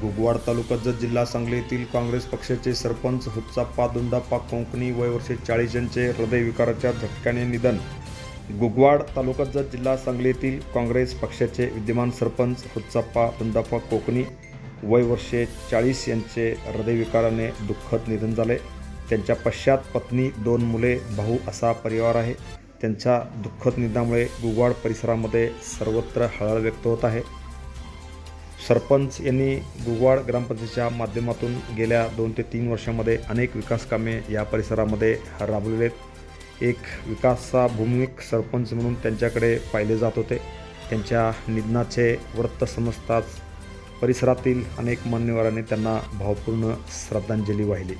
गुगवाड तालुका जत जिल्हा सांगली येथील काँग्रेस पक्षाचे सरपंच हुच्चाप्पा दुंडाप्पा कोंकणी वयवर्षे चाळीस यांचे हृदयविकाराच्या झटक्याने निधन. गुगवाड तालुका जत जिल्हा सांगली येथील काँग्रेस पक्षाचे विद्यमान सरपंच हुच्चाप्पा दुंडाप्पा कोकणी वयवर्षे चाळीस यांचे हृदयविकाराने दुःखद निधन झाले. त्यांच्या पश्चात पत्नी दोन मुले भाऊ असा परिवार आहे. त्यांच्या दुःखद निधनामुळे गुगवाड परिसरामध्ये सर्वत्र हळहळ व्यक्त होत आहे. सरपंच यांनी गुगवाड ग्रामपंचायतीच्या माध्यमातून गेल्या दोन ते तीन वर्षामध्ये अनेक विकास कामे या परिसरामध्ये राबवलेले आहेत. एक विकासाभूमिक सरपंच म्हणून त्यांच्याकडे पाहिले जात होते. त्यांच्या निधनाचे वृत्त समजताच परिसरातील अनेक मान्यवरांनी त्यांना भावपूर्ण श्रद्धांजली वाहिली.